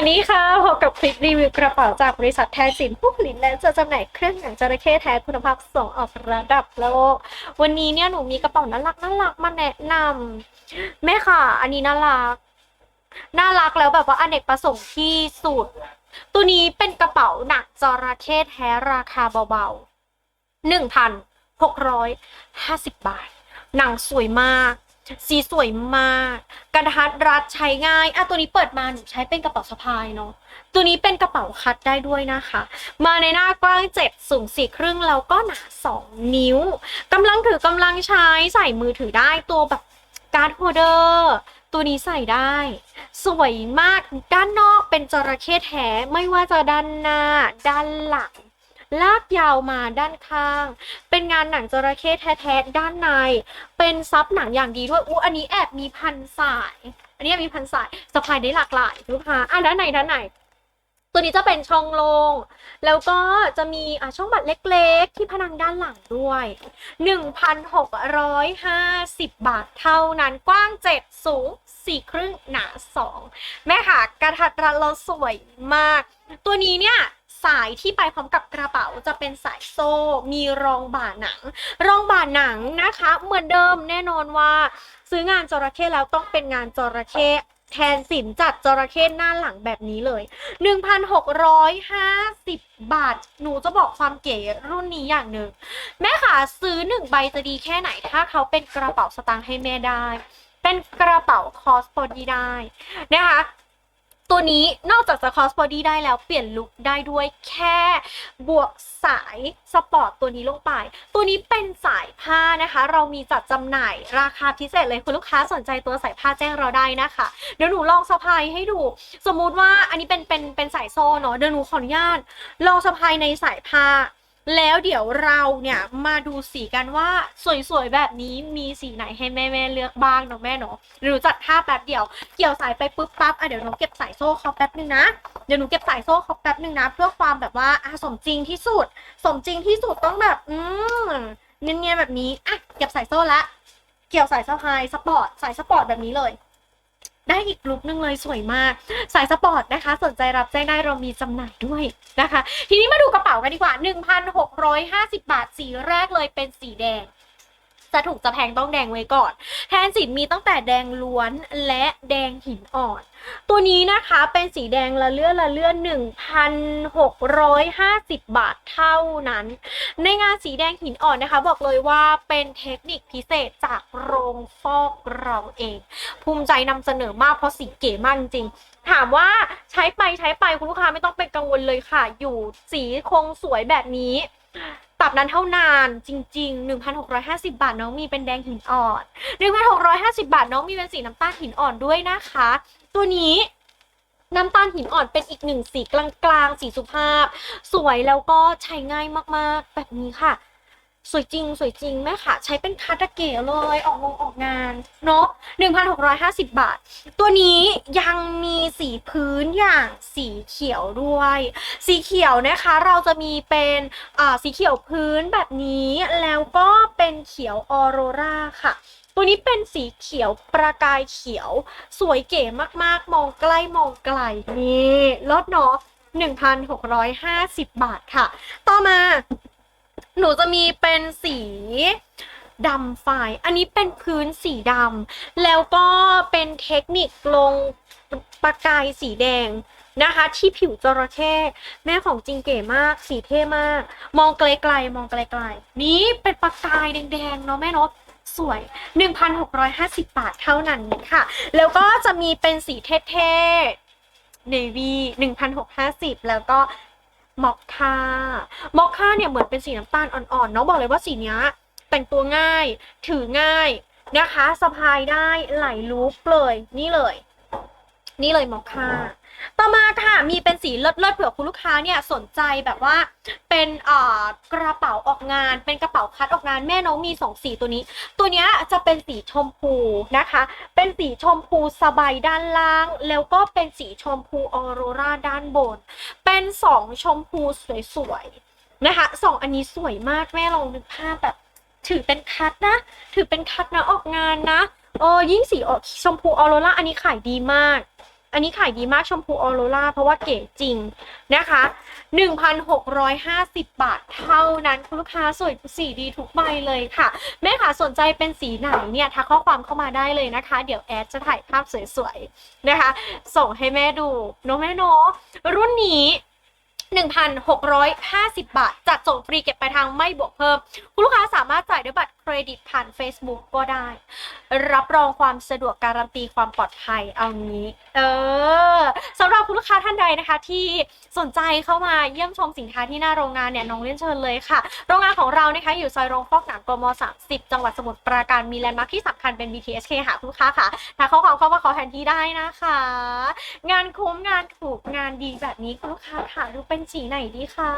วัสดีค่ะพบกับคลิปรีวิวกระเป๋าจากบริษัทแทนสินผู้ผลิตและจัดจำหน่ายเครื่องหนังจระเข้แท้คุณภาพส่งออกระดับโลก วันนี้เนี่ยหนูมีกระเป๋าน่ารักน่ารักมาแนะนำแม่ค่ะ อันนี้น่ารัก น่ารักแล้วแบบว่าอเนกประสงค์ที่สุด ตัวนี้เป็นกระเป๋าหนังจระเข้แท้ราคาเบาๆหนึ่งพันหกร้อยห้าสิบบาท หนังสวยมาก สีสวยมาก กระทัดรัดใช้ง่ายอะตัวนี้เปิดมาหนูใช้เป็นกระเป๋าสะพายเนาะตัวนี้เป็นกระเป๋าคัดได้ด้วยนะคะ มาในหน้ากว้างเจ็ดสูงสี่ครึ่งแล้วก็หนาสองนิ้วกำลังถือกำลังใช้ใส่มือถือได้ตัวแบบการ์ดโฮเดอร์ตัวนี้ใส่ได้ สวยมากด้านนอกเป็นจระเข้แท้ไม่ว่าจะด้านหน้า ด้านหลัง ลากยาวมาด้านข้าง เป็นงานหนังจระเข้แท้ๆด้านใน เป็นซับหนังอย่างดีด้วยอู้อันนี้แอบมีพันสาย อันนี้มีพันสายสะพายได้หลากหลายลูกค้าอะด้านในด้านในตัวนี้จะเป็นช่องโลง่งแล้วก็จะมีอะช่องบัตรเล็กๆ ที่พนังด้านหลังด้วย 1,650 บาทเท่านั้นกว้าง 7 สูง 4 ครึ่งหนา 2 แม่ค่ะกระทัดรัดเราสวยมาก ตัวนี้เนี่ย สายที่ไปพร้อมกับกระเป๋าจะเป็นสายโซ่ มีรองบ่าหนัง รองบ่าหนังนะคะ เหมือนเดิมแน่นอนว่า ซื้องานจระเข้แล้วต้องเป็นงานจระเข้แทนสินจัดจระเข้หน้าหลังแบบนี้เลย 1,650 บาท หนูจะบอกความเก๋รุ่นนี้อย่างหนึ่ง แม่ขาซื้อหนึ่งใบจะดีแค่ไหน ถ้าเขาเป็นกระเป๋าสตางค์ให้แม่ได้ เป็นกระเป๋าคอสบอดีได้นะคะ ตัวนี้นอกจากจะคอสบอดี้ได้แล้วเปลี่ยนลุคได้ด้วยแค่บวกสายสปอร์ตตัวนี้ลงไป ตัวนี้เป็นสายผ้านะคะ เรามีจัดจำหน่ายราคาพิเศษเลยคุณลูกค้าสนใจตัวสายผ้าแจ้งเราได้นะคะ เดี๋ยวหนูลองสะพายให้ดู สมมุติว่าอันนี้เป็นเป็นเป็นสายโซ่เนาะเดี๋ยวหนูขออนุญาตลองสะพายในสายผ้า แล้วเดี๋ยวเราเนี่ยมาดูสีกันว่าสวยๆแบบนี้มีสีไหนให้แม่ๆเลือกบ้างเนาะแม่เนาะหรือจัดท่าแป๊บเดียวเกี่ยวสายไปปุ๊บปั๊บอะเดี๋ยวหนูเก็บสายโซ่เขาแป๊บนึงนะเดี๋ยวหนูเก็บสายโซ่เขาแป๊บนึงนะ เพื่อความแบบว่าอะสมจริงที่สุด สมจริงที่สุดต้องแบบ อืมเนียนๆแบบนี้อะเก็บสายโซ่ละเกี่ยวสายสะพายสปอร์ตสายสปอร์ตแบบนี้เลย ได้อีกลุกนึงเลยสวยมาก สายสปอร์ตนะคะ สนใจรับแจ้งได้เรามีจำหน่ายด้วยนะคะ ทีนี้มาดูกระเป๋ากันดีกว่า 1,650 บาทสีแรกเลยเป็นสีแดง จะถูกจะแพงต้องแดงไว้ก่อน แทนสินมีตั้งแต่แดงล้วนและแดงหินอ่อน ตัวนี้นะคะเป็นสีแดงละเลื่อนละเลื่อน1,650 บาทเท่านั้น ในงานสีแดงหินอ่อนนะคะ บอกเลยว่าเป็นเทคนิคพิเศษจากโรงฟอกเราเอง ภูมิใจนำเสนอมากเพราะสีเก๋มากจริงถามว่าใช้ไปใช้ไปคุณลูกค้าไม่ต้องเป็นกังวลเลยค่ะ อยู่สีคงสวยแบบนี้ ตราบนั้นเท่านานจริง ๆ 1,650 บาทน้องมีเป็นแดงหินอ่อน 1,650 บาทน้องมีเป็นสีน้ำตาลหินอ่อนด้วยนะคะ ตัวนี้น้ำตาลหินอ่อนเป็นอีกหนึ่งสีกลางๆ สีสุภาพ สวยแล้วก็ใช้ง่ายมากๆ แบบนี้ค่ะ สวยจริง สวยจริงแม่ค่ะ ใช้เป็นคาตาเก๋เลยออกงงออกงานเนาะ1,650 บาท ตัวนี้ยังมีสีพื้นอย่างสีเขียวด้วย สีเขียวนะคะเราจะมีเป็นสีเขียวพื้นแบบนี้แล้วก็เป็นเขียวออโรราค่ะตัวนี้เป็นสีเขียวประกายเขียว สวยเก๋มากๆ มองใกล้มองไกลนี่ลดเนาะ1,650 บาทค่ะ ต่อมา หนูจะมีเป็นสีดำไฟอันนี้เป็นพื้นสีดำแล้วก็เป็นเทคนิคลงประกายสีแดงนะคะ ที่ผิวจระเข้แม่ของจริงเก๋มากสีเท่มาก มองไกลๆมองไกลๆนี้เป็นประกายแดงๆเนาะแม่เนาะสวย 1,650 บาทเท่านั้นค่ะ แล้วก็จะมีเป็นสีเท่ๆ navy 1,650 แล้วก็ มอคค่ามอคค่าเนี่ยเหมือนเป็นสีน้ำตาลอ่อนๆเนาะบอกเลยว่าสีเนี้ยแต่งตัวง่าย ถือง่ายนะคะสะพายได้ไหลลุกเลยนี่เลย นี่เลยมอคค่าต่อมาค่ะมีเป็นสีเลิศๆเผื่อคุณลูกค้าเนี่ยสนใจแบบว่า เป็นเอ่อกระเป๋าออกงาน เป็นกระเป๋าคัดออกงานแม่น้องมีสองสีตัวนี้ ตัวเนี้ยจะเป็นสีชมพูนะคะ เป็นสีชมพูสบายด้านล่าง แล้วก็เป็นสีชมพูออโรราด้านบน เป็นสองชมพูสวยๆนะคะสองอันนี้สวยมากแม่ลองนึกภาพแบบ ถือเป็นคัดนะ ถือเป็นคัดนะออกงานนะเออยิ่งสีออกชมพูออโรราอันนี้ขายดีมาก อันนี้ขายดีมากชมพูออโรราเพราะว่าเก๋จริงนะคะ 1,650 บาทเท่านั้นคุณลูกค้าสวยสีดีทุกใบเลยค่ะ แม่ค่ะสนใจเป็นสีไหนเนี่ยทักข้อความเข้ามาได้เลยนะคะ เดี๋ยวแอดจะถ่ายภาพสวยๆนะคะ ส่งให้แม่ดูเนอะแม่เนอะรุ่นนี้ 1,650 บาท จัดส่งฟรีเก็บไปลายทางไม่บวกเพิ่ม คุณลูกค้าสามารถจ่ายด้วยบัตรเครดิตผ่าน Facebook ก็ได้ รับรองความสะดวกการันตีความปลอดภัยเอางี้ เออ สำหรับคุณลูกค้าท่านใดนะคะ ที่สนใจเข้ามาเยี่ยมชมสินค้าที่หน้าโรงงานเนี่ยน้องเรียนเชิญเลยค่ะ โรงงานของเรานะคะอยู่ซอยโรงฟอกหนังกม30 จังหวัดสมุทรปราการมีแลนด์มาร์คที่สำคัญเป็น BTSK หาคุณลูกค้าค่ะถ้าข้อความเข้ามาขอแทนที่ได้นะคะ งานคุ้มงานถูกงานดีแบบนี้คุณลูกค้าค่ะดูเป็นสีไหนดีคะ